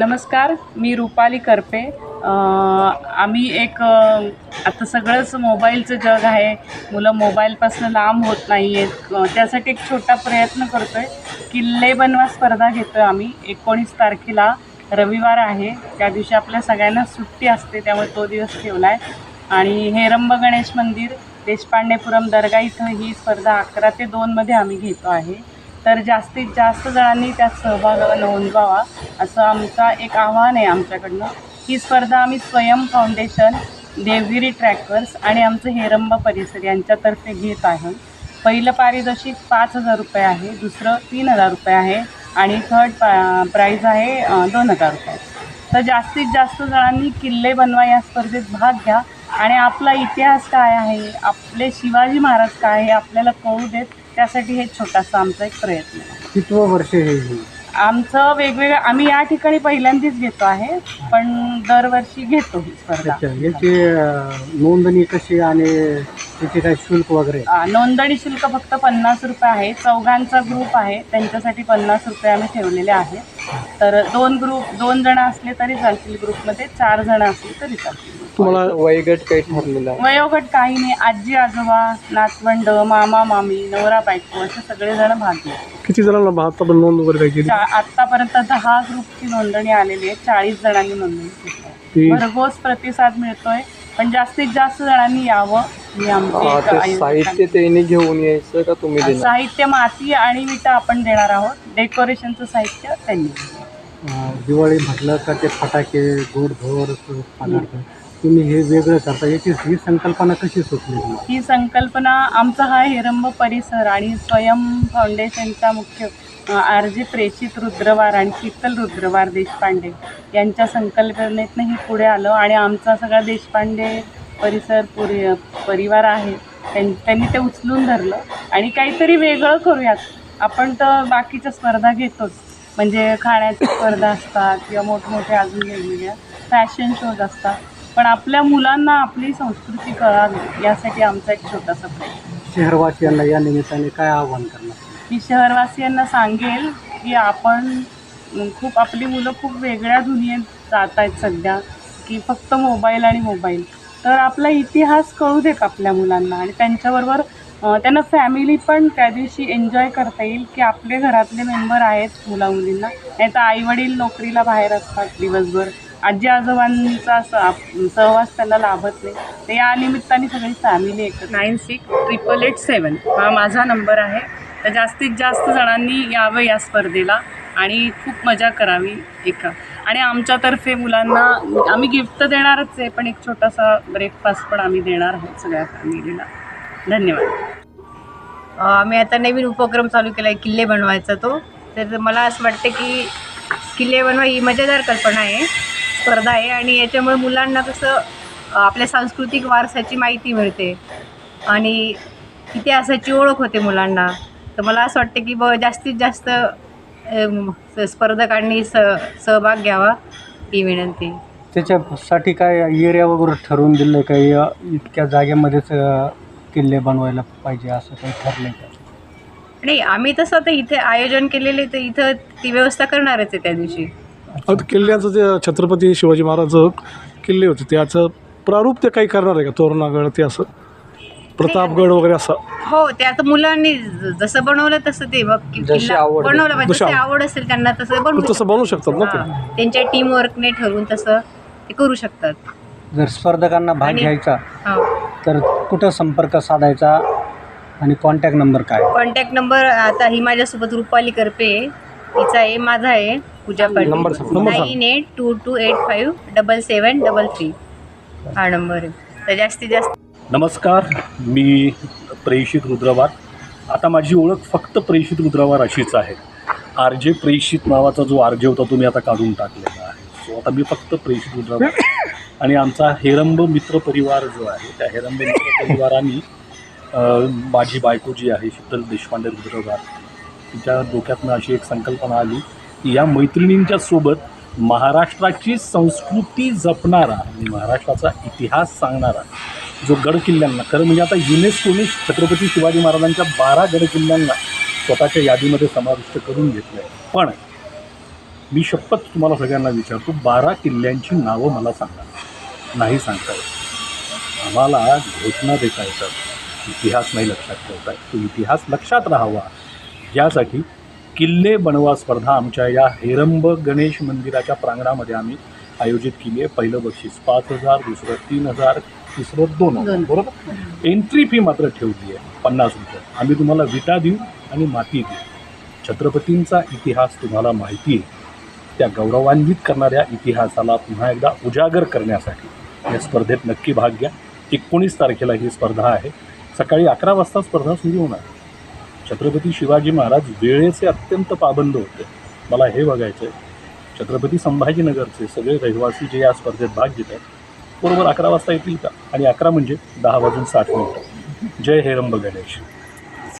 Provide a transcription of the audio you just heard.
नमस्कार मी रुपाली करपे. आम्ही एक आता सगळंच मोबाईलचं जग आहे. मुलं मोबाईलपासून लांब होत नाही आहेत त्यासाठी एक छोटा प्रयत्न करतो आहे किल्ले बनवा स्पर्धा घेतो आहे आम्ही. एकोणीस तारखेला रविवार आहे. त्या दिवशी आपल्या सगळ्यांना सुट्टी असते त्यामुळे तो दिवस ठेवला आहे आणि हेरंब गणेश मंदिर देशपांडेपुरम दर्गा इथं ही स्पर्धा अकरा ते दोनमध्ये आम्ही घेतो आहे. तर जास्तीत जास्त जणांनी त्यात सहभाग नोंदवावा असं आमचा एक आव्हान आहे आमच्याकडनं. ही स्पर्धा आम्ही स्वयं फाउंडेशन देवगिरी ट्रॅकर्स आणि आमचं हेरंबा परिसर यांच्यातर्फे घेत आहे. पहिलं पारितोषिक पाच हजार रुपये आहे दुसरं तीन हजार रुपये आहे आणि थर्ड पा प्राईज आहे दोन हजार रुपये. तर जास्तीत जास्त जणांनी किल्ले बनवा या स्पर्धेत भाग घ्या. आणि आपला इतिहास काय आहे? आपले शिवाजी महाराज काय आहे? आपल्याला कळू देत त्यासाठी हे छोटासा आमचा एक प्रयत्न आहे. कितवं वर्ष हे हे? आमचं वेगवेगळं आम्ही या ठिकाणी पहिल्यांदाच घेतो आहे पण दरवर्षी घेतो ही स्पर्धा. अच्छा याची अं, नोंदणी कशी आणि त्याचे काय शुल्क वगैरे? आ, नोंदणी शुल्क फक्त पन्नास रुपये आहे चौघांचा ग्रुप आहे त्यांच्यासाठी पन्नास रुपये आम्ही ठेवलेले आहेत. तर दोन ग्रुप दोन जण असले तरी चालतील ग्रुपमध्ये चार जण असले तरी चालतील. तुम्हाला वयगट काही ठरलेलं आहे? वयोगट काही नाही. आजी आजोबा नातवंड मामा मामी नवरा बायको असे सगळेजण भाग घेतात. किती जणांना नोंद वगैरे काय केली? चा- आत्तापर्यंत दहा ग्रुपची नोंदणी आलेली आहे. चाळीस जणांनी नोंदणी केली आहे. ती भरघोस प्रतिसाद मिळतोय. पण जास्तीत जास्त जणांनी यावं. ही आयोजकांची- साहित्य त्यांनी घेऊन यायचं का तुम्ही देणार? साहित्य माती आणि विटा आपण देणार आहोत. डेकोरेशनचं साहित्य त्यांनी. अं, दिवाळी म्हटलं का ते फटाके गोड धोर पदार्थ. तुम्ही हे वेगळं करता. याची ही संकल्पना कशी सुचली तुम्हाला? ही संकल्पना आमचा हा हेरंब परिसर आणि स्वयं फाउंडेशनचा मुख्य आर जे प्रेषित रुद्रवार आणि शीतल रुद्रवार देशपांडे यांच्या संकल्पनेतनं ही पुढे आलं आणि आमचा सगळा देशपांडे परिसर पुरी परिवार आहे त्यां त्यांनी ते उचलून धरलं. आणि काहीतरी वेगळं करूयात. आपण तर बाकीच्या स्पर्धा घेतोच. म्हणजे खाण्याच्या स्पर्धा असतात किंवा मोठमोठ्या अजून वेगवेगळ्या फॅशन शोज असतात. पण आपल्या मुलांना आपली संस्कृती कळावी यासाठी आमचा एक छोटासा प्रयत्न. शहरवासियांना या निमित्ताने काय आव्हान करणार? मी शहरवासियांना सांगेल की आपण खूप आपली मुलं खूप वेगळ्या दुनियेत जात आहेत सध्या की फक्त मोबाईल आणि मोबाईल. तर आपला इतिहास कळू देत आपल्या मुलांना? आणि त्यांच्याबरोबर त्यांना फॅमिली पण त्या दिवशी एन्जॉय करता येईल की आपले घरातले मेंबर आहेत मुला मुलींना नाही तर आईवडील नोकरीला बाहेर असतात दिवसभर. आजी आजोबांचा सहवास त्यांना लाभत नाही. तर या निमित्ताने सगळी फॅमिली एक nine six triple eight seven हा माझा नंबर आहे. तर जास्तीत जास्त जणांनी यावं या स्पर्धेला आणि खूप मजा करावी एका. आणि आमच्यातर्फे मुलांना आम्ही गिफ्ट तर देणारच आहे पण एक छोटासा ब्रेकफास्ट पण आम्ही देणार आहोत सगळ्या फॅमिलीला धन्यवाद. आम्ही आता नवीन उपक्रम चालू केला आहे किल्ले बनवायचा तो. तर मला असं वाटतं की किल्ले बनवा ही मजेदार कल्पना आहे स्पर्धा आहे आणि याच्यामुळे मुलांना कसं आपल्या सांस्कृतिक वारसाची माहिती मिळते आणि इतिहासाची ओळख होते मुलांना. तर मला असं वाटतं की ब जास्तीत जास्त स्पर्धकांनी स सहभाग घ्यावा ही विनंती. त्याच्यासाठी काय एरिया वगैरे ठरवून दिलं का? या इतक्या जागेमध्येच अं, किल्ले बनवायला पाहिजे असं काही ठरलं का? नाही आम्ही तसं आता इथे आयोजन केलेले तर इथं ती व्यवस्था करणारच आहे त्या दिवशी. आता किल्ल्यांचं जे छत्रपती शिवाजी महाराज किल्ले होते त्याचं प्रारूप ते काही करणार आहे का? तोरणागड ते असं? प्रतापगड वगैरे असं. हो ते आता मुलांनी ज- जसं बनवलं तसं ते बघ कि- जशी किल्ला आवड आहे. बनवलं पाहिजे. जशी जशी आवड. असेल त्यांना तसं बनवू तसं बनवू शकतात ना ते. त्यांच्या टीम वर्कने ठरवून तसं ते करू शकतात. जर स्पर्धकांना भाग आणि- घ्यायचा हो. तर कुठं संपर्क साधायचा आणि कॉन्टॅक्ट नंबर काय? कॉन्टॅक्ट नंबर आता ही माझ्यासोबत रुपाली करपे आहे. हिचा आहे माझा आहे. पूजा नंबर सांग, नंबर सांग. Nine eight two two eight five double seven double three. हा नंबर आहे. तर जास्तीत जास्त नमस्कार मी प्रेषित रुद्रवार. आता माझी ओळख फक्त प्रेषित रुद्रवार अशीच आहे. आर जे प्रेषित नावाचा जो आर जे होता तो मी आता काढून टाकलेला आहे. सो आता मी फक्त प्रेषित रुद्रवार. आणि आमचा हेरंब मित्र परिवार जो आहे त्या हेरंब मित्र परिवाराने माझी बायको जी आहे शीतल देशपांडे रुद्रवार तिच्या डोक्यातनं अशी एक संकल्पना आली की या मैत्रिणींच्या सोबत महाराष्ट्राची संस्कृती जपणारा आणि महाराष्ट्राचा इतिहास सांगणारा जो गड किल्ल्यांना खरं म्हणजे आता युनेस्कोने छत्रपती शिवाजी महाराजांच्या बारा गड किल्ल्यांना स्वतःच्या यादीमध्ये समाविष्ट करून घेतलं आहे पण मी शपथ तुम्हाला सगळ्यांना विचारतो बारा किल्ल्यांची नावं मला सांगा. नाही सांगता येत. आम्हाला घोषणा देता येतात. इतिहास नाही लक्षात ठेवता येत तो इतिहास लक्षात राहावा. यासाठी किल्ले बनवा स्पर्धा आमच्या या हेरंब गणेश मंदिराच्या प्रांगणामध्ये आम्ही आयोजित केली आहे. पहिलं बक्षीस पाच हजार दुसरं तीन हजार तिसरं दोन हजार. बरोबर? एंट्री फी मात्र ठेवली आहे पन्नास रुपये. आम्ही तुम्हाला विटा देऊ आणि माती देऊ. छत्रपतींचा इतिहास तुम्हाला माहिती आहे. त्या गौरवान्वित करणाऱ्या इतिहासाला पुन्हा एकदा उजागर करण्यासाठी या स्पर्धेत नक्की भाग घ्या. एकोणीस तारखेला ही स्पर्धा आहे. सकाळी अकरा वाजता स्पर्धा सुरू होणार. छत्रपती शिवाजी महाराज वेळेचे अत्यंत पाबंद होते. मला हे बघायचं आहे छत्रपती संभाजीनगरचे सगळे रहिवासी जे या स्पर्धेत भाग घेत आहेत बरोबर अकरा वाजता येतील का? आणि अकरा म्हणजे दहा वाजून साठ मिनिटं. जय हेरंब गणेश.